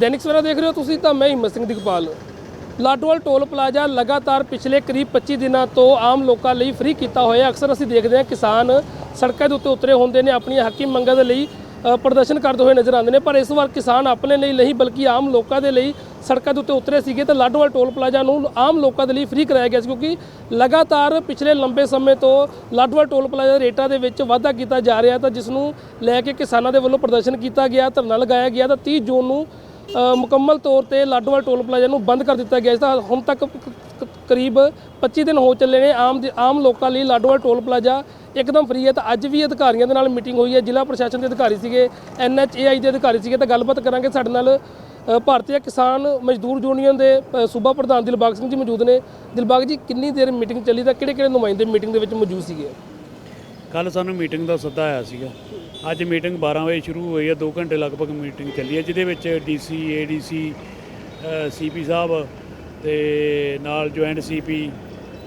ਦੈਨਿਕ ਸਵੇਰਾ ਦੇਖ ਰਹੇ ਹੋ ਤੁਸੀਂ ਤਾਂ ਮੈਂ ਹਿੰਮਤ ਸਿੰਘ ਦਿਗਪਾਲ। ਲਾਡੋਵਾਲ ਟੋਲ ਪਲਾਜ਼ਾ ਲਗਾਤਾਰ ਪਿਛਲੇ ਕਰੀਬ 25 ਦਿਨਾਂ ਤੋਂ ਆਮ ਲੋਕਾਂ ਲਈ ਫ੍ਰੀ ਕੀਤਾ ਹੋਇਆ ਅਕਸਰ ਅਸੀਂ ਦੇਖਦੇ ਹਾਂ ਕਿਸਾਨ ਸੜਕਾਂ ਦੇ ਉੱਤੇ ਉਤਰੇ ਹੁੰਦੇ ਨੇ, ਆਪਣੀਆਂ ਹੱਕੀ ਮੰਗਾਂ ਦੇ ਲਈ ਪ੍ਰਦਰਸ਼ਨ ਕਰਦੇ ਹੋਏ ਨਜ਼ਰ ਆਉਂਦੇ ਨੇ। ਪਰ ਇਸ ਵਾਰ ਕਿਸਾਨ ਆਪਣੇ ਲਈ ਨਹੀਂ, ਬਲਕਿ ਆਮ ਲੋਕਾਂ ਦੇ ਲਈ ਸੜਕਾਂ ਦੇ ਉੱਤੇ ਉਤਰੇ ਸੀਗੇ ਤੇ ਲਾਡੋਵਾਲ ਟੋਲ ਪਲਾਜ਼ਾ ਨੂੰ ਆਮ ਲੋਕਾਂ ਦੇ ਲਈ ਫ੍ਰੀ ਕਰਾਇਆ ਗਿਆ ਸੀ, ਕਿਉਂਕਿ ਲਗਾਤਾਰ ਪਿਛਲੇ ਲੰਬੇ ਸਮੇਂ ਤੋਂ ਲਾਡੋਵਾਲ ਟੋਲ ਪਲਾਜ਼ਾ ਰੇਟਾਂ ਦੇ ਵਿੱਚ ਵਾਧਾ ਕੀਤਾ ਜਾ ਰਿਹਾ ਤਾਂ ਜਿਸ ਨੂੰ ਲੈ ਕੇ ਕਿਸਾਨਾਂ ਦੇ ਵੱਲੋਂ ਪ੍ਰਦਰਸ਼ਨ ਕੀਤਾ ਗਿਆ, ਧਰਨਾ ਲਗਾਇਆ ਗਿਆ। ਤਾਂ 30 ਜੂਨ ਨੂੰ ਮੁਕੰਮਲ ਤੌਰ ਤੇ ਲਾਡੋਵਾਲ ਟੋਲ ਪਲਾਜ਼ਾ ਨੂੰ ਬੰਦ ਕਰ ਦਿੱਤਾ ਗਿਆ ਸੀ ਤਾਂ ਹੁਣ ਤੱਕ ਕਰੀਬ 25 ਦਿਨ ਹੋ ਚੱਲੇ ਨੇ ਆਮ ਦੇ- ਆਮ ਲੋਕਾਂ ਲਈ ਲਾਡੋਵਾਲ ਟੋਲ ਪਲਾਜ਼ਾ ਇੱਕਦਮ ਫ੍ਰੀ ਹੈ ਤਾਂ ਅੱਜ ਵੀ ਅਧਿਕਾਰੀਆਂ ਦੇ ਨਾਲ ਮੀਟਿੰਗ ਹੋਈ ਹੈ, ਜ਼ਿਲ੍ਹਾ ਪ੍ਰਸ਼ਾਸਨ ਦੇ ਅਧਿਕਾਰੀ ਸੀਗੇ ਐਨਐਚਏਆਈ ਦੇ ਅਧਿਕਾਰੀ ਸੀਗੇ, ਤਾਂ ਗੱਲਬਾਤ ਕਰਾਂਗੇ ਸਾਡੇ ਨਾਲ। ਭਾਰਤੀ ਕਿਸਾਨ ਮਜ਼ਦੂਰ ਯੂਨੀਅਨ ਦੇ ਸੂਬਾ ਪ੍ਰਧਾਨ ਦਿਲਬਾਗ ਸਿੰਘ ਜੀ ਮੌਜੂਦ ਨੇ। ਦਿਲਬਾਗ ਜੀ, ਕਿੰਨੀ ਦੇਰ ਮੀਟਿੰਗ ਚੱਲੀ ਤਾਂ ਕਿਹੜੇ ਕਿਹੜੇ ਨੁਮਾਇੰਦੇ ਮੀਟਿੰਗ ਦੇ ਵਿੱਚ ਮੌਜੂਦ ਸੀਗੇ? ਕੱਲ ਸਾਨੂੰ ਮੀਟਿੰਗ ਦਾ ਸੱਦਾ ਆਇਆ ਸੀਗਾ। ਅੱਜ ਮੀਟਿੰਗ 12 ਵਜੇ ਸ਼ੁਰੂ ਹੋਈ ਹੈ 2 ਘੰਟੇ ਲਗਭਗ ਮੀਟਿੰਗ ਚੱਲੀ ਹੈ ਜਿਹਦੇ ਵਿੱਚ ਡੀਸੀ ਏਡੀਸੀ ਸੀਪੀ ਸਾਹਿਬ ਤੇ ਨਾਲ ਜੁਆਇੰਟ ਸੀਪੀ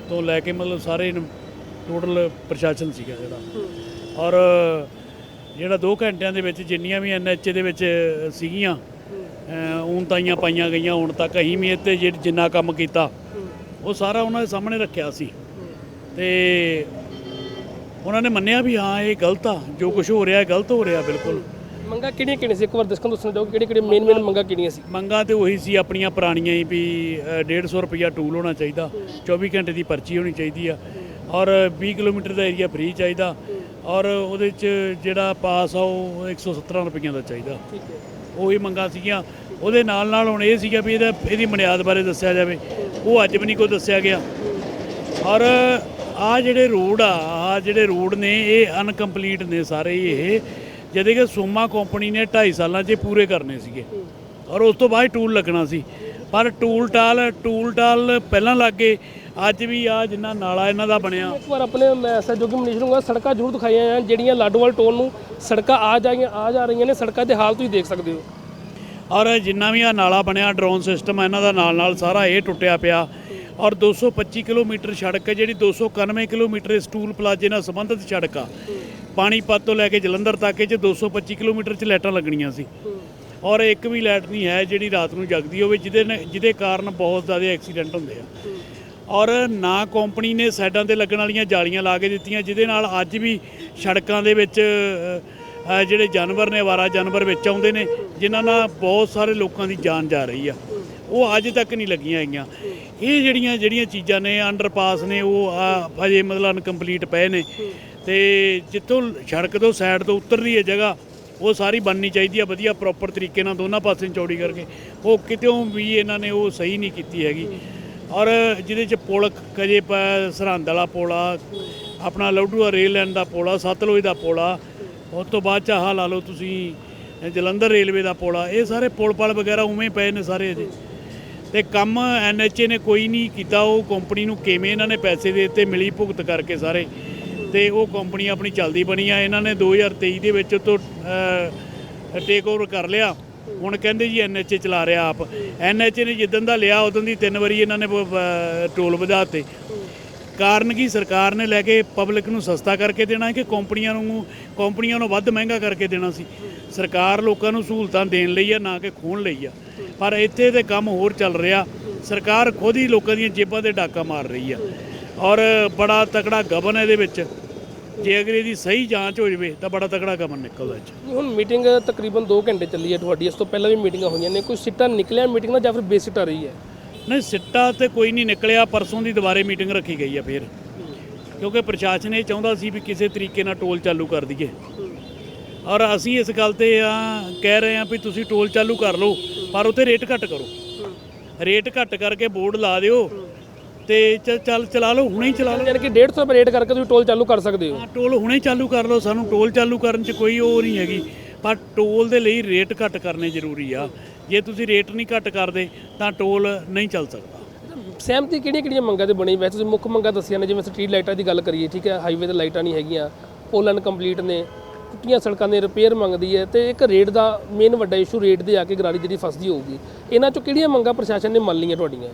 ਤੋਂ ਲੈ ਕੇ ਮਤਲਬ ਸਾਰੇ ਟੋਟਲ ਪ੍ਰਸ਼ਾਸਨ ਸੀਗਾ ਜਿਹੜਾ। ਔਰ ਜਿਹੜਾ 2 ਘੰਟਿਆਂ ਦੇ ਵਿੱਚ ਜਿੰਨੀਆਂ ਵੀ ਐਨਐਚਏ ਦੇ ਵਿੱਚ ਸੀਗੀਆਂ ਉਨ ਤਾਈਆਂ ਪਾਈਆਂ ਗਈਆਂ ਹੁਣ ਤੱਕ ਅਸੀਂ ਵੀ ਇੱਥੇ ਜਿੰਨਾ ਕੰਮ ਕੀਤਾ ਉਹ ਸਾਰਾ ਉਹਨਾਂ ਦੇ ਸਾਹਮਣੇ ਰੱਖਿਆ ਸੀ। ਤੇ ਉਹਨਾਂ ਨੇ ਮੰਨਿਆ ਵੀ ਹਾਂ ਇਹ ਗਲਤ ਆ ਜੋ ਕੁਝ ਹੋ ਰਿਹਾ ਹੈ ਗਲਤ ਹੋ ਰਿਹਾ ਬਿਲਕੁਲ। ਮੰਗਾ ਕਿਹੜੀਆਂ ਕਿਹੜੀਆਂ ਸੀ? ਇੱਕ ਵਾਰ ਦੱਸਣ ਦੱਸਣਾ ਚਾਹੋ ਕਿਹੜੇ ਕਿਹੜੇ ਮੇਨ ਮੇਨ ਮੰਗਾ ਕਿਹੜੀਆਂ ਸੀ? ਮੰਗਾਂ ਤੇ ਉਹੀ ਸੀ ਆਪਣੀਆਂ ਪੁਰਾਣੀਆਂ ਹੀ ਵੀ ਅ, 150 ਰੁਪਿਆ ਟੂਲ ਹੋਣਾ ਚਾਹੀਦਾ 24 ਘੰਟੇ ਦੀ ਪਰਚੀ ਹੋਣੀ ਚਾਹੀਦੀ ਆ ਔਰ 20 ਕਿਲੋਮੀਟਰ ਦਾ ਏਰੀਆ ਫ੍ਰੀ ਚਾਹੀਦਾ ਔਰ ਉਹਦੇ ਚ ਜਿਹੜਾ ਪਾਸ ਆ ਉਹ 117 ਰੁਪਈਆਂ ਦਾ ਚਾਹੀਦਾ। ਠੀਕ ਹੈ। ਉਹੀ ਮੰਗਾਂ ਸੀਗੀਆਂ। ਉਹਦੇ ਨਾਲ ਨਾਲ ਹੁਣ ਇਹ ਸੀਗਾ ਵੀ ਇਹਦਾ ਇਹਦੀ ਬੁਨਿਆਦ ਬਾਰੇ ਦੱਸਿਆ ਜਾਵੇ। ਉਹ ਅੱਜ ਵੀ ਨਹੀਂ ਕੋਈ ਦੱਸਿਆ ਗਿਆ। ਔਰ ਆ ਜਿਹੜੇ ਰੋਡ ਆ ਆ ਜਿਹੜੇ ਰੋਡ ਨੇ ਇਹ ਅਨਕੰਪਲੀਟ ਨੇ ਸਾਰੇ ਇਹ। ਜਿਹਦੇ ਕਿ ਸੋਮਾ ਕੰਪਨੀ ਨੇ 2.5 ਸਾਲਾਂ 'ਚ ਪੂਰੇ ਕਰਨੇ ਸੀਗੇ। ਔਰ ਉਸ ਤੋਂ ਬਾਅਦ ਟੂਲ ਲੱਗਣਾ ਸੀ। ਪਰ ਟੂਲ ਟਾਲ ਟੂਲ ਟਾਲ ਪਹਿਲਾਂ ਲੱਗ ਗਏ। ਅੱਜ ਵੀ ਆ ਜਿੰਨਾ ਨਾਲਾ ਇਹਨਾਂ ਦਾ ਬਣਿਆ। ਇੱਕ ਵਾਰ ਆਪਣੇ ਮੈਸੇਜ ਜੋ ਕਿ ਮਨੀਸ਼ ਨੂੰ ਸੜਕਾਂ ਜ਼ਰੂਰ ਦਿਖਾਈਆਂ ਜਾਣ ਜਿਹੜੀਆਂ ਲਾਡੋਵਾਲ ਟੋਲ ਨੂੰ ਸੜਕਾਂ ਆ ਜਾਈਆਂ ਆ ਜਾ ਰਹੀਆਂ ਨੇ ਸੜਕਾਂ ਦੇ ਹਾਲ ਤੁਸੀਂ ਦੇਖ ਸਕਦੇ ਹੋ। ਔਰ ਜਿੰਨਾ ਵੀ ਆ ਨਾਲਾ ਬਣਿਆ ਡਰੋਨ ਸਿਸਟਮ ਇਹਨਾਂ ਦਾ ਨਾਲ ਨਾਲ ਸਾਰਾ ਇਹ ਟੁੱਟਿਆ ਪਿਆ। ਔਰ 225 ਕਿਲੋਮੀਟਰ ਸੜਕ ਹੈ, ਜਿਹੜੀ 291 ਕਿਲੋਮੀਟਰ ਇਸ ਟੂਲ ਪਲਾਜ਼ੇ ਨਾਲ ਸੰਬੰਧਿਤ ਸੜਕ ਆ। ਪਾਣੀਪਤ ਤੋਂ ਲੈ ਕੇ ਜਲੰਧਰ ਤੱਕ ਇਹ 'ਚ 225 ਕਿਲੋਮੀਟਰ ਚ ਲਾਈਟਾਂ ਲੱਗਣੀਆਂ ਸੀ। ਔਰ ਇੱਕ ਵੀ ਲਾਈਟ ਨਹੀਂ ਹੈ ਜਿਹੜੀ ਰਾਤ ਨੂੰ ਜਗਦੀ ਹੋਵੇ, ਜਿਹਦੇ ਨੇ- ਜਿਹਦੇ ਕਾਰਨ ਬਹੁਤ ਜ਼ਿਆਦਾ ਐਕਸੀਡੈਂਟ ਹੁੰਦੇ ਆ। ਔਰ ਨਾ ਕੰਪਨੀ ਨੇ ਸਾਈਡਾਂ ਤੇ ਲੱਗਣ ਵਾਲੀਆਂ ਜਾਲੀਆਂ ਲਾ ਕੇ ਦਿੱਤੀਆਂ, ਜਿਹਦੇ ਨਾਲ ਅੱਜ ਵੀ ਸੜਕਾਂ ਦੇ ਵਿੱਚ ਜਿਹੜੇ ਜਾਨਵਰ ਨੇ, ਆਵਾਰਾ ਜਾਨਵਰ ਵਿੱਚ ਆਉਂਦੇ ਨੇ, ਜਿਨ੍ਹਾਂ ਨਾਲ ਬਹੁਤ ਸਾਰੇ ਲੋਕਾਂ ਦੀ ਜਾਨ ਜਾ ਰਹੀ ਆ। ਉਹ ਅੱਜ ਤੱਕ ਨਹੀਂ ਲੱਗੀਆਂ ਹੈਗੀਆਂ ਇਹ ਜਿਹੜੀਆਂ ਜਿਹੜੀਆਂ ਚੀਜ਼ਾਂ ਨੇ ਅੰਡਰਪਾਸ ਨੇ ਉਹ ਆ, ਹਜੇ ਮਤਲਬ ਅਨਕੰਪਲੀਟ ਪਏ ਨੇ। ਤੇ ਜਿੱਥੋਂ ਸੜਕ ਤੋਂ ਸਾਈਡ ਤੋਂ ਉਤਰਦੀ ਹੈ ਜਗ੍ਹਾ ਉਹ ਸਾਰੀ ਬਣਨੀ ਚਾਹੀਦੀ ਆ ਵਧੀਆ ਪ੍ਰੋਪਰ ਤਰੀਕੇ ਨਾਲ ਦੋਨਾਂ ਪਾਸੇ ਚੌੜੀ ਕਰਕੇ। ਉਹ ਕਿਤੇੋਂ ਵੀ ਇਹਨਾਂ ਨੇ ਉਹ ਸਹੀ ਨਹੀਂ ਕੀਤੀ ਹੈਗੀ। ਔਰ ਜਿਹਦੇ ਚ ਪੁਲ ਕਜੇ ਪ- ਸਰਹੰਦ ਵਾਲਾ ਪੁਲ ਆ ਆਪਣਾ ਲੌਡੂਆ ਰੇਲ ਲਾਈਨ ਦਾ ਪੁਲ ਆ ਸਤਲੁਜ ਦਾ ਪੁਲ ਆ ਉਸ ਤੋਂ ਬਾਅਦ ਚ ਆਹ ਲਾ ਲਓ ਤੁਸੀਂ ਜਲੰਧਰ ਰੇਲਵੇ ਦਾ ਪੁਲ ਆ ਇਹ ਸਾਰੇ ਪੁਲ ਪਲ ਵਗੈਰਾ ਉਵੇਂ ਪਏ ਨੇ ਸਾਰੇ ਅਜੇ। ਤੇ ਕੰਮ ਐਨਐਚਏ ਨੇ ਕੋਈ ਨਹੀਂ ਕੀਤਾ, ਉਹ ਕੰਪਨੀ ਨੂੰ ਕਿਵੇਂ ਇਹਨਾਂ ਨੇ ਪੈਸੇ ਦੇ ਦਿੱਤੇ, ਮਿਲੀ ਭੁਗਤ ਕਰਕੇ ਸਾਰੇ। ਤੇ ਉਹ ਕੰਪਨੀ ਆਪਣੀ ਚੱਲਦੀ ਬਣੀ ਆ, ਇਹਨਾਂ ਨੇ 2023 ਦੇ ਵਿੱਚ ਤੋਂ ਟੇਕ ਓਵਰ ਕਰ ਲਿਆ। ਹੁਣ ਕਹਿੰਦੇ ਜੀ ਐਨਐਚਏ ਚਲਾ ਰਿਹਾ ਆਪ। ਐਨਐਚਏ ਨੇ ਜਿੱਦਣ ਦਾ ਲਿਆ, ਉਦੋਂ ਦੀ ਤਿੰਨ ਵਾਰੀ ਇਹਨਾਂ ਨੇ ਟੋਲ ਵਧਾਤੇ ਕਾਰਨ ਕੀ? ਸਰਕਾਰ ਨੇ ਲੈ ਕੇ ਪਬਲਿਕ ਨੂੰ ਸਸਤਾ ਕਰਕੇ ਦੇਣਾ ਕਿ ਕੰਪਨੀਆਂ ਨੂੰ ਕੰਪਨੀਆਂ ਨੂੰ ਵੱਧ ਮਹਿੰਗਾ ਕਰਕੇ ਦੇਣਾ ਸੀ? ਸਰਕਾਰ ਲੋਕਾਂ ਨੂੰ ਸਹੂਲਤਾਂ ਦੇਣ ਲਈ ਆ, ਨਾ ਕਿ ਖੋਣ ਲਈ ਆ। ਪਰ ਇੱਥੇ ਤੇ ਕੰਮ ਹੋਰ ਚੱਲ ਰਿਹਾ। ਸਰਕਾਰ ਖੁਦ ਹੀ ਲੋਕਾਂ ਦੀਆਂ ਜੇਬਾਂ ਤੇ ਡਾਕਾ ਮਾਰ ਰਹੀ ਆ। ਔਰ ਬੜਾ ਤਕੜਾ ਗਬਨ ਹੈ ਇਹਦੇ ਵਿੱਚ। ਜੇ ਅਗਰ ਇਹਦੀ ਸਹੀ ਜਾਂਚ ਹੋ ਜਾਵੇ ਤਾਂ ਬੜਾ ਤਕੜਾ ਗਬਨ ਨਿਕਲਦਾ ਨਹੀਂ, ਹੁਣ ਮੀਟਿੰਗ ਤਕਰੀਬਨ 2 ਘੰਟੇ ਚੱਲੀ ਹੈ ਤੁਹਾਡੀ। ਇਸ ਤੋਂ ਪਹਿਲਾਂ ਵੀ ਮੀਟਿੰਗਾਂ ਹੋਈਆਂ ਨੇ। ਕੋਈ ਸਿੱਟਾ ਨਿਕਲਿਆ ਮੀਟਿੰਗ ਦਾ ਜਾਂ ਫਿਰ ਬੇਸਿੱਟਾ ਰਹੀ ਹੈ? ਨਹੀਂ ਸਿੱਟਾ ਤੇ ਕੋਈ ਨਹੀਂ ਨਿਕਲਿਆ। ਪਰਸੋਂ ਦੀ ਦੁਬਾਰੇ ਮੀਟਿੰਗ ਰੱਖੀ ਗਈ ਆ ਫੇਰ। ਕਿਉਂਕਿ ਪ੍ਰਸ਼ਾਸਨ ਇਹ ਚਾਹੁੰਦਾ ਸੀ ਵੀ ਕਿਸੇ ਤਰੀਕੇ ਨਾਲ ਟੋਲ ਚਾਲੂ ਕਰ ਦਈਏ। ਔਰ ਅਸੀਂ ਇਸ ਗੱਲ ਤੇ ਆ ਕਹਿ ਰਹੇ ਆ ਵੀ ਤੁਸੀਂ ਟੋਲ ਚਾਲੂ ਕਰ ਲਓ ਪਰ ਉਤੇ ਰੇਟ ਘੱਟ ਕਰੋ। ਰੇਟ ਘੱਟ ਕਰਕੇ ਬੋਰਡ ਲਾ ਦਿਓ ਤੇ ਚੱਲ ਚਲਾ ਲਓ ਹੁਣੇ ਹੀ ਚਲਾ ਲਓ। ਯਾਨੀ ਕਿ 150 ਰੁਪਏ ਰੇਟ ਕਰਕੇ ਤੁਸੀਂ ਟੋਲ ਚਾਲੂ ਕਰ ਸਕਦੇ ਹੋ। ਹਾਂ ਟੋਲ ਹੁਣੇ ਹੀ ਚਾਲੂ ਕਰ ਲਓ ਸਾਨੂੰ ਟੋਲ ਚਾਲੂ ਕਰਨ 'ਚ ਕੋਈ ਉਹ ਨਹੀਂ ਹੈਗੀ। ਪਰ ਟੋਲ ਦੇ ਲਈ ਰੇਟ ਘੱਟ ਕਰਨੇ ਜ਼ਰੂਰੀ ਆ। ਜੇ ਤੁਸੀਂ ਰੇਟ ਨਹੀਂ ਘੱਟ ਕਰਦੇ ਤਾਂ ਟੋਲ ਨਹੀਂ ਚੱਲ ਸਕਦਾ। ਸਹਿਮਤੀ ਕਿਹੜੀਆਂ ਕਿਹੜੀਆਂ ਮੰਗਾਂ ਤੇ ਬਣੀ? ਵੈਸੇ ਤੁਸੀਂ ਮੁੱਖ ਮੰਗਾਂ ਦੱਸੀਆਂ ਨੇ ਜਿਵੇਂ ਸਟਰੀਟ ਲਾਈਟਾਂ ਦੀ ਗੱਲ ਕਰੀਏ ਠੀਕ ਹੈ ਹਾਈਵੇ ਤੇ ਲਾਈਟਾਂ ਨਹੀਂ ਹੈਗੀਆਂ ਪੋਲ ਅਨਕੰਪਲੀਟ ਨੇ ਟੁੱਟੀਆਂ ਸੜਕਾਂ ਦੇ ਰਿਪੇਅਰ ਮੰਗਦੀ ਹੈ ਤੇ ਇੱਕ ਰੇਟ ਦਾ ਮੇਨ ਵੱਡਾ ਇਸ਼ੂ ਰੇਟ ਦੇ ਆ ਕੇ ਗਰਾਰੀ ਜਿਹੜੀ ਫਸਦੀ ਹੋਊਗੀ। ਇਹਨਾਂ ਚੋਂ ਕਿਹੜੀਆਂ ਮੰਗਾਂ ਪ੍ਰਸ਼ਾਸਨ ਨੇ ਮੰਨ ਲਈਆਂ ਤੁਹਾਡੀਆਂ?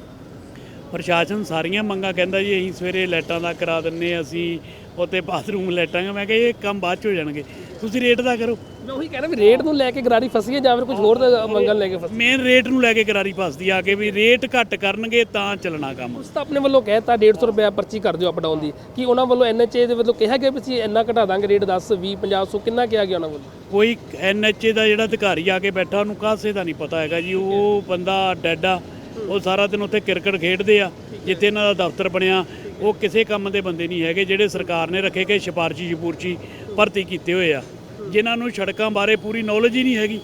ਪ੍ਰਸ਼ਾਸਨ ਸਾਰੀਆਂ ਮੰਗਾਂ ਕਹਿੰਦਾ ਜੀ ਅਸੀਂ ਸਵੇਰੇ ਲਾਈਟਾਂ ਦਾ ਕਰਾ ਦਿੰਨੇ ਹਾਂ, ਅਸੀਂ ਉੱਤੇ ਬਾਥਰੂਮ ਲਾਈਟਾਂ ਮੈਂ ਕਿਹਾ ਇਹ ਕੰਮ ਬਾਅਦ ਚ ਹੋ ਜਾਣਗੇ। ਤੁਸੀਂ ਰੇਟ ਦਾ ਕਰੋ। ਮੈਂ ਉਹੀ ਕਹਿ ਰਿਹਾ ਵੀ ਰੇਟ ਨੂੰ ਲੈ ਕੇ ਗਰਾਰੀ ਫਸੀ ਹੈ ਜਾਂ ਫਿਰ ਕੁਝ ਹੋਰ ਦਾ ਮੰਗਣ ਲੈ ਕੇ ਫਸੀ ਮੇਨ ਰੇਟ ਨੂੰ ਲੈ ਕੇ ਕਰਾਰੀ ਫਸਦੀ ਆ ਕਿ ਵੀ ਰੇਟ ਘੱਟ ਕਰਨਗੇ ਤਾਂ ਚੱਲਣਾ ਕੰਮ। ਉਸ ਤਾਂ ਆਪਣੇ ਵੱਲੋਂ ਕਹਿਤਾ 150 ਰੁਪਏ ਪਰਚੀ ਕਰ ਦਿਓ ਅਪ ਡਾਊਨ ਦੀ। ਕੀ ਉਹਨਾਂ ਵੱਲੋਂ ਐਨਐਚਏ ਦੇ ਵੱਲੋਂ ਕਿਹਾ ਗਿਆ ਵੀ ਅਸੀਂ ਇੰਨਾ ਘਟਾ ਦਾਂਗੇ ਰੇਟ 10 20 50 100 ਕਿੰਨਾ ਕਿਹਾ ਗਿਆ ਉਹਨਾਂ ਵੱਲੋਂ? ਕੋਈ ਐਨਐਚਏ ਦਾ ਜਿਹੜਾ ਅਧਿਕਾਰੀ ਆ ਕੇ ਬੈਠਾ ਉਹਨੂੰ ਕਾਸੇ ਦਾ ਨਹੀਂ ਪਤਾ ਹੈਗਾ ਜੀ। ਉਹ ਬੰਦਾ ਡੈਡ ਆ ਉਹ ਸਾਰਾ ਦਿਨ ਉੱਥੇ ਕ੍ਰਿਕਟ ਖੇਡਦੇ ਆ ਜਿੱਥੇ ਇਹਨਾਂ ਦਾ ਦਫ਼ਤਰ ਬਣਿਆ। ਉਹ ਕਿਸੇ ਕੰਮ ਦੇ ਬੰਦੇ ਨਹੀਂ ਹੈਗੇ ਜਿਹੜੇ ਸਰਕਾਰ ਨੇ ਰੱਖੇ ਕਿ ਸਿਫਾਰਸ਼ੀ ਸ਼ਪੂਰਸ਼ੀ ਭਰਤੀ ਕੀਤੇ ਹੋਏ ਆ। ਜਿਨ੍ਹਾਂ ਨੂੰ ਸੜਕਾਂ ਬਾਰੇ ਪੂਰੀ ਨੌਲੇਜ ਹੀ ਨਹੀਂ ਹੈਗੀ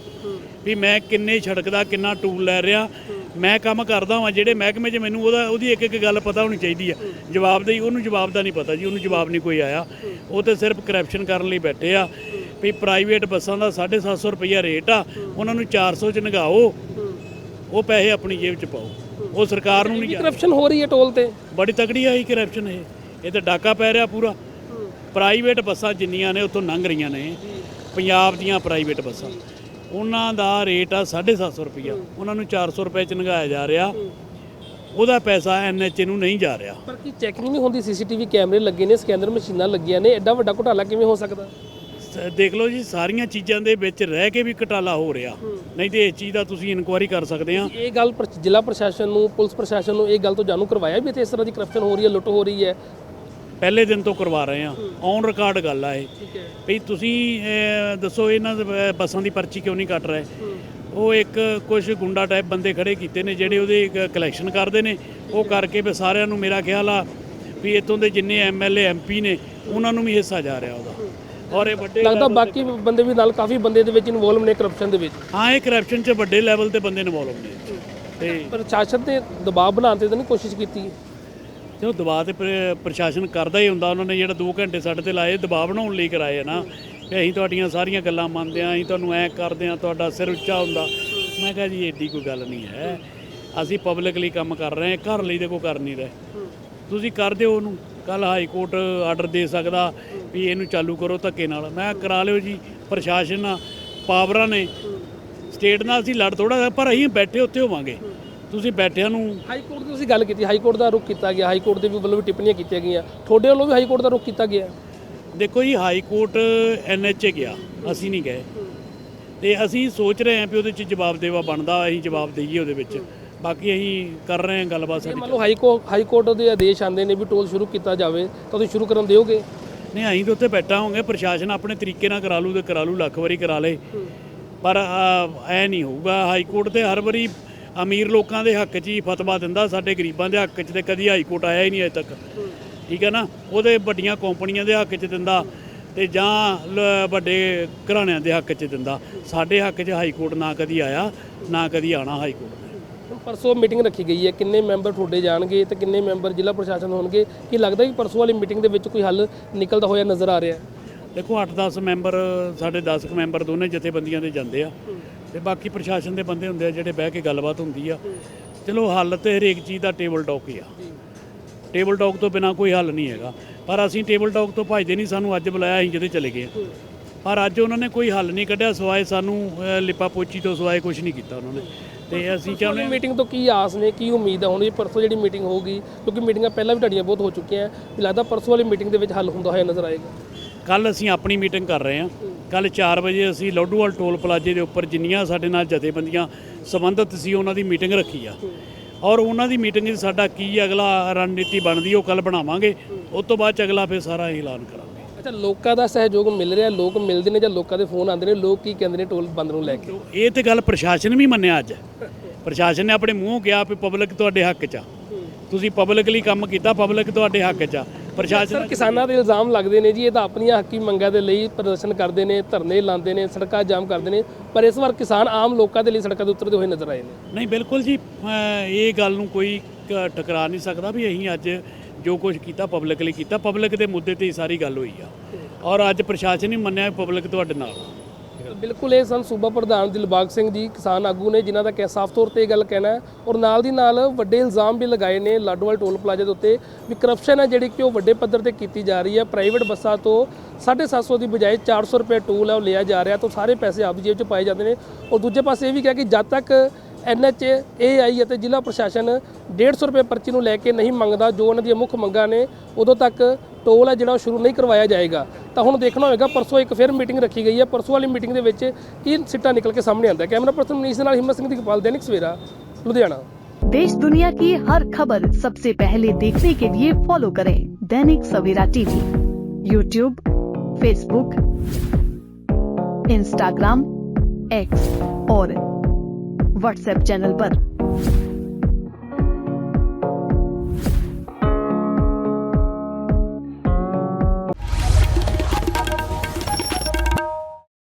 ਵੀ ਮੈਂ ਕਿੰਨੇ ਸੜਕ ਦਾ ਕਿੰਨਾ ਟੂਲ ਲੈ ਰਿਹਾ ਮੈਂ ਕੰਮ ਕਰਦਾ ਹਾਂ ਜਿਹੜੇ ਮਹਿਕਮੇ 'ਚ ਮੈਨੂੰ ਉਹਦਾ ਉਹਦੀ ਇੱਕ ਇੱਕ ਗੱਲ ਪਤਾ ਹੋਣੀ ਚਾਹੀਦੀ ਆ। ਜਵਾਬ ਦੇਈ ਉਹਨੂੰ ਜਵਾਬ ਦਾ ਨਹੀਂ ਪਤਾ ਜੀ ਉਹਨੂੰ ਜਵਾਬ ਨਹੀਂ ਕੋਈ ਆਇਆ। ਉਹ ਤੇ ਸਿਰਫ ਕਰਪਸ਼ਨ ਕਰਨ ਲਈ ਬੈਠੇ ਆ ਵੀ ਪ੍ਰਾਈਵੇਟ ਬੱਸਾਂ ਦਾ 750 ਰੁਪਈਆ ਰੇਟ ਆ ਉਹਨਾਂ ਨੂੰ 400 ਚ ਨਗਾਓ ਉਹ ਪੈਸੇ ਆਪਣੀ ਜੇਬ 'ਚ ਪਾਓ। ਉਹ ਸਰਕਾਰ ਨੂੰ ਨਹੀਂ ਕਰਪਸ਼ਨ ਹੋ ਰਹੀ ਹੈ ਟੋਲ ਤੇ। ਬੜੀ ਤਕੜੀ ਆਈ ਕਰਪਸ਼ਨ ਇਹ। ਇਹ ਤੇ ਡਾਕਾ ਪੈ ਰਿਹਾ ਪੂਰਾ। ਪ੍ਰਾਈਵੇਟ ਬੱਸਾਂ ਜਿੰਨੀਆਂ ਨੇ ਉੱਥੋਂ ਲੰਘ ਰਹੀਆਂ ਨੇ। ਪੰਜਾਬ ਦੀਆਂ ਪ੍ਰਾਈਵੇਟ ਬੱਸਾਂ। ਉਹਨਾਂ ਦਾ ਰੇਟ ਆ 750 ਰੁਪਈਆ। ਉਹਨਾਂ ਨੂੰ 400 ਰੁਪਏ ਚ ਨਗਾਇਆ ਜਾ ਰਿਹਾ। ਉਹਦਾ ਪੈਸਾ ਐਨਐਚਏ ਨੂੰ ਨਹੀਂ ਜਾ ਰਿਹਾ। ਪਰ ਕੀ ਚੈਕਿੰਗ ਨਹੀਂ ਹੁੰਦੀ? ਸੀਸੀਟੀਵੀ ਕੈਮਰੇ ਲੱਗੇ ਨੇ ਸਕੈਨਰ ਮਸ਼ੀਨਾਂ ਲੱਗੀਆਂ ਨੇ। ਐਡਾ ਵੱਡਾ ਘੁਟਾਲਾ ਕਿਵੇਂ ਹੋ ਸਕਦਾ? ਦੇਖ ਲਓ ਜੀ ਸਾਰੀਆਂ ਚੀਜ਼ਾਂ ਦੇ ਵਿੱਚ ਰਹਿ ਕੇ ਵੀ ਘਟਾਲਾ ਹੋ ਰਿਹਾ। ਨਹੀਂ ਤੇ ਇਸ ਚੀਜ਼ ਦਾ ਤੁਸੀਂ ਇਨਕੁਆਇਰੀ ਕਰ ਸਕਦੇ ਆ। ਇਹ ਗੱਲ ਜ਼ਿਲ੍ਹਾ ਪ੍ਰਸ਼ਾਸਨ ਨੂੰ ਪੁਲਿਸ ਪ੍ਰਸ਼ਾਸਨ ਨੂੰ ਇਹ ਗੱਲ ਤੋਂ ਜਾਣੂ ਕਰਵਾਇਆ ਵੀ ਇੱਥੇ ਇਸ ਤਰ੍ਹਾਂ ਦੀ ਕਰਪਸ਼ਨ ਹੋ ਰਹੀ ਹੈ ਲੁੱਟ ਹੋ ਰਹੀ ਹੈ? ਪਹਿਲੇ ਦਿਨ ਤੋਂ ਕਰਵਾ ਰਹੇ ਆ ਔਨ ਰਿਕਾਰਡ ਗੱਲ ਆ ਇਹ। ਵੀ ਤੁਸੀਂ ਦੱਸੋ ਇਹਨਾਂ ਦੇ, ਬੱਸਾਂ ਦੀ ਪਰਚੀ ਕਿਉਂ ਨਹੀਂ ਕੱਟ ਰਹੇ? ਉਹ ਇੱਕ ਕੁਝ ਗੁੰਡਾ ਟਾਈਪ ਬੰਦੇ ਖੜੇ ਕੀਤੇ ਨੇ ਜਿਹੜੇ ਉਹਦੇ ਕਲੈਕਸ਼ਨ ਕਰਦੇ ਨੇ। ਉਹ ਕਰਕੇ ਵੀ ਸਾਰਿਆਂ ਨੂੰ ਮੇਰਾ ਖਿਆਲ ਆ ਵੀ ਇੱਥੋਂ ਦੇ ਜਿੰਨੇ ਐਮਐਲਏ ਐਮਪੀ ਨੇ ਉਹਨਾਂ ਨੂੰ ਵੀ ਹਿੱਸਾ ਜਾ ਰਿਹਾ ਉਹਦਾ। ਔਰ ਇਹ ਵੱਡੇ ਲੱਗਦਾ ਬਾਕੀ ਬੰਦੇ ਵੀ ਨਾਲ ਕਾਫੀ ਬੰਦੇ ਦੇ ਵਿੱਚ ਇਨਵੋਲਵ ਨੇ ਕਰਪਸ਼ਨ ਦੇ ਵਿੱਚ। ਹਾਂ ਇਹ ਕਰਪਸ਼ਨ 'ਚ ਵੱਡੇ ਲੈਵਲ ਤੇ ਬੰਦੇ ਇਨਵੋਲਵ ਨੇ। ਤੇ ਪ੍ਰਸ਼ਾਸਨ ਤੇ ਦਬਾਅ ਬਣਾਉਣ ਤੇ ਤਾਂ ਨਹੀਂ ਕੋਸ਼ਿਸ਼ ਕੀਤੀ। ਤੇ ਉਹ ਦਬਾਅ ਤੇ ਪ੍ਰ- ਪ੍ਰਸ਼ਾਸਨ ਕਰਦਾ ਹੀ ਹੁੰਦਾ, ਉਹਨਾਂ ਨੇ ਜਿਹੜਾ 2 ਘੰਟੇ ਸਾਡੇ ਤੇ ਲਾਏ, ਦਬਾਅ ਬਣਾਉਣ ਲਈ ਕਰਾਏ ਆ ਨਾ। ਕਿ ਅਸੀਂ ਤੁਹਾਡੀਆਂ ਸਾਰੀਆਂ ਗੱਲਾਂ ਮੰਨਦੇ ਆ ਅਸੀਂ ਤੁਹਾਨੂੰ ਐ ਕਰਦੇ ਆ ਤੁਹਾਡਾ ਸਿਰ ਉੱਚਾ ਹੁੰਦਾ। ਮੈਂ ਕਿਹਾ ਜੀ, ਏਡੀ ਕੋਈ ਗੱਲ ਨਹੀਂ ਹੈ। ਅਸੀਂ ਪਬਲਿਕ ਲਈ ਕੰਮ ਕਰ ਰਹੇ ਹਾਂ, ਘਰ ਲਈ ਤੇ ਕੋਈ ਕਰ ਨਹੀਂ ਰਹੇ। ਤੁਸੀਂ ਕਰ ਦਿਓ ਉਹਨੂੰ। ਕੱਲ ਹਾਈ ਕੋਰਟ ਆਰਡਰ ਦੇ ਸਕਦਾ ਵੀ ਇਹਨੂੰ ਚਾਲੂ ਕਰੋ ਧੱਕੇ ਨਾਲ। ਮੈਂ ਕਰਾ ਲਿਓ ਜੀ, ਪ੍ਰਸ਼ਾਸਨ ਆ, ਪਾਵਰਾਂ ਨੇ। ਸਟੇਟ ਨਾਲ ਅਸੀਂ ਲੜ ਥੋੜਾ ਪਰ ਅਸੀਂ ਬੈਠੇ ਉੱਥੇ ਹੋਵਾਂਗੇ। ਤੁਸੀਂ ਬੈਠਿਆਂ ਨੂੰ ਹਾਈ ਕੋਰਟ ਦੀ ਤੁਸੀਂ ਗੱਲ ਕੀਤੀ ਹਾਈ ਕੋਰਟ ਦਾ ਰੁਖ ਕੀਤਾ ਗਿਆ ਹਾਈ ਕੋਰਟ ਦੇ ਵੀ ਵੱਲੋਂ ਵੀ ਟਿੱਪਣੀਆਂ ਕੀਤੀਆਂ ਗਈਆਂ। ਤੁਹਾਡੇ ਵੱਲੋਂ ਵੀ ਹਾਈ ਕੋਰਟ ਦਾ ਰੁਖ ਕੀਤਾ ਗਿਆ? ਦੇਖੋ ਜੀ ਹਾਈ ਕੋਰਟ ਐਨਐਚਏ ਗਿਆ ਅਸੀਂ ਨਹੀਂ ਗਏ। ਤੇ ਅਸੀਂ ਸੋਚ ਰਹੇ ਹਾਂ ਵੀ ਉਹਦੇ 'ਚ ਜਵਾਬ ਦੇਵਾ ਬਣਦਾ ਅਸੀਂ ਜਵਾਬ ਦਈਏ ਉਹਦੇ ਵਿੱਚ। ਬਾਕੀ ਅਸੀਂ ਕਰ ਰਹੇ ਹਾਂ ਗੱਲਬਾਤ ਸਾਡੀ। ਮੰਨ ਲਓ ਹਾਈ ਕੋਰਟ ਹਾਈ ਕੋਰਟ ਦੇ ਆਦੇਸ਼ ਆਉਂਦੇ ਨੇ ਵੀ ਟੋਲ ਸ਼ੁਰੂ ਕੀਤਾ ਜਾਵੇ ਤਾਂ ਤੁਸੀਂ ਸ਼ੁਰੂ ਕਰਨ ਦਿਓਗੇ? ਨਹੀਂ ਅਸੀਂ ਤਾਂ ਉੱਥੇ ਬੈਠਾ ਹੋਵਾਂਗੇ ਪ੍ਰਸ਼ਾਸਨ ਆਪਣੇ ਤਰੀਕੇ ਨਾਲ ਕਰਾ ਲੂ ਤੇ ਕਰਾ ਲੂ ਲੱਖ ਵਾਰੀ ਕਰਾ ਲੇ ਪਰ ਐ ਨਹੀਂ ਹੋਊਗਾ ਹਾਈ ਕੋਰਟ ਤੇ ਹਰ ਵਾਰੀ ਅਮੀਰ ਲੋਕਾਂ ਦੇ ਹੱਕ 'ਚ ਹੀ ਫਤਵਾ ਦਿੰਦਾ ਸਾਡੇ ਗਰੀਬਾਂ ਦੇ ਹੱਕ 'ਚ ਤੇ ਕਦੀ ਹਾਈ ਕੋਰਟ ਆਇਆ ਹੀ ਨਹੀਂ ਅਜੇ ਤੱਕ। ਠੀਕ ਹੈ ਨਾ? ਉਹਦੇ ਵੱਡੀਆਂ ਕੰਪਨੀਆਂ ਦੇ ਹੱਕ 'ਚ ਦਿੰਦਾ ਤੇ ਜਾਂ ਵੱਡੇ ਘਰਾਣਿਆਂ ਦੇ ਹੱਕ 'ਚ ਦਿੰਦਾ। ਸਾਡੇ ਹੱਕ 'ਚ ਹਾਈ ਕੋਰਟ ਨਾ ਕਦੀ ਆਇਆ ਨਾ ਕਦੀ ਆਣਾ ਹਾਈ ਕੋਰਟ ਪਰਸੋਂ ਮੀਟਿੰਗ ਰੱਖੀ ਗਈ ਹੈ। ਕਿੰਨੇ ਮੈਂਬਰ ਤੁਹਾਡੇ ਜਾਣਗੇ ਤੇ ਕਿੰਨੇ ਮੈਂਬਰ ਜ਼ਿਲ੍ਹਾ ਪ੍ਰਸ਼ਾਸਨ ਹੋਣਗੇ? ਕੀ ਲੱਗਦਾ ਕਿ ਪਰਸੋਂ ਵਾਲੀ ਮੀਟਿੰਗ ਦੇ ਵਿੱਚ ਕੋਈ ਹੱਲ ਨਿਕਲਦਾ ਹੋਇਆ ਨਜ਼ਰ ਆ ਰਿਹਾ ਦੇਖੋ 8-10 ਮੈਂਬਰ ਸਾਡੇ 10 ਕੁ ਮੈਂਬਰ ਦੋਨੇ ਜਥੇਬੰਦੀਆਂ ਦੇ ਜਾਂਦੇ ਆ। ਤੇ ਬਾਕੀ ਪ੍ਰਸ਼ਾਸਨ ਦੇ ਬੰਦੇ ਹੁੰਦੇ ਆ ਜਿਹੜੇ ਬਹਿ ਕੇ ਗੱਲਬਾਤ ਹੁੰਦੀ ਆ। ਚਲੋ ਹੱਲ ਤੇ ਹਰੇਕ ਚੀਜ਼ ਦਾ ਟੇਬਲ ਟਾਕ ਹੀ ਆ। ਟੇਬਲ ਟਾਕ ਤੋਂ ਬਿਨਾ ਕੋਈ ਹੱਲ ਨਹੀਂ ਹੈਗਾ। ਪਰ ਅਸੀਂ ਟੇਬਲ ਟਾਕ ਤੋਂ ਭਜਦੇ ਨਹੀਂ ਸਾਨੂੰ ਅੱਜ ਬੁਲਾਇਆ ਅਸੀਂ ਜਦੇ ਚਲੇ ਗਏ ਪਰ ਅੱਜ ਉਹਨਾਂ ਨੇ ਕੋਈ ਹੱਲ ਨਹੀਂ ਕੱਢਿਆ ਸਵਾਏ ਸਾਨੂੰ ਲਿਪਾ ਪੋਚੀ ਤੋਂ ਸਵਾਏ ਕੁਝ ਨਹੀਂ ਕੀਤਾ ਉਹਨਾਂ ਨੇ। ਤੇ ਅਸੀਂ ਚਾਹੁੰਦੇ ਮੀਟਿੰਗ ਤੋਂ ਕੀ ਆਸ ਨੇ ਕੀ ਉਮੀਦ ਹੈ ਹੁਣ ਇਹ ਪਰਸੋਂ ਜਿਹੜੀ ਮੀਟਿੰਗ ਹੋਊਗੀ ਕਿਉਂਕਿ ਮੀਟਿੰਗਾਂ ਪਹਿਲਾਂ ਵੀ ਤੁਹਾਡੀਆਂ ਬਹੁਤ ਹੋ ਚੁੱਕੀਆਂ ਲੱਗਦਾ ਪਰਸੋਂ ਵਾਲੀ ਮੀਟਿੰਗ ਦੇ ਵਿੱਚ ਹੱਲ ਹੁੰਦਾ ਹੋਇਆ ਨਜ਼ਰ ਆਏਗਾ। ਕੱਲ ਅਸੀਂ ਆਪਣੀ ਮੀਟਿੰਗ ਕਰ ਰਹੇ ਹਾਂ। ਕੱਲ 4 ਵਜੇ ਅਸੀਂ ਲੋਡੂਵਾਲ ਟੋਲ ਪਲਾਜ਼ੇ ਦੇ ਉੱਪਰ ਜਿੰਨੀਆਂ ਸਾਡੇ ਨਾਲ ਜਥੇਬੰਦੀਆਂ ਸੰਬੰਧਿਤ ਸੀ ਉਹਨਾਂ ਦੀ ਮੀਟਿੰਗ ਰੱਖੀ ਆ। ਔਰ ਉਹਨਾਂ ਦੀ ਮੀਟਿੰਗ 'ਚ ਸਾਡਾ ਕੀ ਅਗਲਾ ਰਣਨੀਤੀ ਬਣਦੀ ਉਹ ਕੱਲ ਬਣਾਵਾਂਗੇ। ਉਸ ਤੋਂ ਬਾਅਦ 'ਚ ਅਗਲਾ ਫਿਰ ਸਾਰਾ ਐਲਾਨ ਕਰਾਂਗੇ। ਅੱਛਾ ਲੋਕਾਂ ਦਾ ਸਹਿਯੋਗ ਮਿਲ ਰਿਹਾ ਲੋਕ ਮਿਲਦੇ ਨੇ ਜਾਂ ਲੋਕਾਂ ਦੇ ਫੋਨ ਆਉਂਦੇ ਨੇ ਲੋਕ ਕੀ ਕਹਿੰਦੇ ਨੇ ਟੋਲ ਬੰਦ ਨੂੰ ਲੈ ਕੇ? ਇਹ ਤੇ ਗੱਲ ਪ੍ਰਸ਼ਾਸਨ ਵੀ ਮੰਨਿਆ ਅੱਜ। ਪ੍ਰਸ਼ਾਸਨ ਨੇ ਆਪਣੇ ਮੂੰਹੋਂ ਕਿਹਾ ਵੀ ਪਬਲਿਕ ਤੁਹਾਡੇ ਹੱਕ 'ਚ ਆ। ਤੁਸੀਂ ਪਬਲਿਕਲੀ ਕੰਮ ਕੀਤਾ ਪਬਲਿਕ ਤੁਹਾਡੇ ਹੱਕ 'ਚ ਆ। ਪ੍ਰਸ਼ਾਸਨ ਕਿਸਾਨਾਂ ਦੇ ਇਲਜ਼ਾਮ ਲੱਗਦੇ ਨੇ ਜੀ ਇਹ ਤਾਂ ਆਪਣੀਆਂ ਹੱਕੀ ਮੰਗਾਂ ਦੇ ਲਈ ਪ੍ਰਦਰਸ਼ਨ ਕਰਦੇ ਨੇ ਧਰਨੇ ਲਾਉਂਦੇ ਨੇ ਸੜਕਾਂ ਜਾਮ ਕਰਦੇ ਨੇ ਪਰ ਇਸ ਵਾਰ ਕਿਸਾਨ ਆਮ ਲੋਕਾਂ ਦੇ ਲਈ ਸੜਕਾਂ ਤੇ ਉਤਰਦੇ ਹੋਏ ਨਜ਼ਰ ਆਏ ਨੇ। ਨਹੀਂ ਬਿਲਕੁਲ ਜੀ ਅਹ ਇਹ ਗੱਲ ਨੂੰ ਕੋਈ ਕ- ਟਕਰਾ ਨਹੀਂ ਸਕਦਾ ਵੀ ਅਸੀਂ ਅੱਜ ਜੋ ਕੁਝ ਕੀਤਾ ਪਬਲਿਕ ਲਈ ਕੀਤਾ। ਪਬਲਿਕ ਦੇ ਮੁੱਦੇ ਤੇ ਹੀ ਸਾਰੀ ਗੱਲ ਹੋਈ ਆ। ਔਰ ਅੱਜ ਪ੍ਰਸ਼ਾਸਨ ਹੀ ਮੰਨਿਆ ਪਬਲਿਕ ਤੁਹਾਡੇ ਨਾਲ। ਆ। ਬਿਲਕੁਲ ਇਹ ਸਨ ਸੂਬਾ ਪ੍ਰਧਾਨ ਦਿਲਬਾਗ ਸਿੰਘ ਜੀ, ਕਿਸਾਨ ਆਗੂ ਨੇ, ਜਿਨ੍ਹਾਂ ਦਾ ਕਹਿ ਸਾਫ਼ ਤੌਰ ਤੇ ਇਹ ਗੱਲ ਕਹਿਣਾ ਹੈ। ਔਰ ਨਾਲ ਦੀ ਨਾਲ ਵੱਡੇ ਇਲਜ਼ਾਮ ਵੀ ਲਗਾਏ ਨੇ ਲਾਡੋਵਾਲ ਟੋਲ ਪਲਾਜ਼ਾ ਦੇ ਉੱਤੇ। ਵੀ ਕਰਪਸ਼ਨ ਹੈ ਜਿਹੜੀ ਕਿ ਉਹ ਵੱਡੇ ਪੱਧਰ ਤੇ ਕੀਤੀ ਜਾ ਰਹੀ ਹੈ। ਪ੍ਰਾਈਵੇਟ ਬੱਸਾਂ ਤੋਂ 750 ਦੀ ਬਜਾਏ 400 ਰੁਪਏ ਟੋਲ ਹੈ ਉਹ ਲਿਆ ਜਾ ਰਿਹਾ। ਤਾਂ ਸਾਰੇ ਪੈਸੇ ਆਪ ਜੇਬ 'ਚ ਪਾਏ ਜਾਂਦੇ ਨੇ। ਔਰ ਦੂਜੇ ਪਾਸੇ ਇਹ ਵੀ ਕਿਹਾ ਕਿ ਜਦ ਤੱਕ ਐਨਐਚ ਏਆਈ ਅਤੇ ਜ਼ਿਲ੍ਹਾ ਪ੍ਰਸ਼ਾਸਨ 150 ਰੁਪਏ ਪਰਚੀ ਨੂੰ ਲੈ ਕੇ ਨਹੀਂ ਮੰਗਦਾ, ਜੋ ਉਹਨਾਂ ਦੀਆਂ ਮੁੱਖ ਮੰਗਾਂ ਨੇ, ਉਦੋਂ ਤੱਕ ਟੋਲ ਹੈ ਜਿਹੜਾ ਉਹ ਸ਼ੁਰੂ ਨਹੀਂ ਕਰਵਾਇਆ ਜਾਏਗਾ। ਤਾਂ ਹੁਣ ਦੇਖਣਾ ਹੋਵੇਗਾ ਪਰਸੋਂ ਇੱਕ ਫਿਰ ਮੀਟਿੰਗ ਰੱਖੀ ਗਈ ਹੈ ਪਰਸੋਂ ਵਾਲੀ ਮੀਟਿੰਗ ਦੇ ਵਿੱਚ ਕੀ ਸਿੱਟਾ ਨਿਕਲ ਕੇ ਸਾਹਮਣੇ ਆਉਂਦਾ ਹੈ ਕੈਮਰਾ ਪਰਸਨ ਮਨੀਸ਼ ਦੇ ਨਾਲ ਹਿੰਮਤ ਸਿੰਘ ਦੀਪਾਲ ਦੈਨਿਕ ਸਵੇਰਾ ਲੁਧਿਆਣਾ देश दुनिया की हर खबर सबसे पहले देखने के लिए फॉलो करें Dainik Savera TV YouTube Facebook Instagram X और व्हाट्सएप चैनल पर।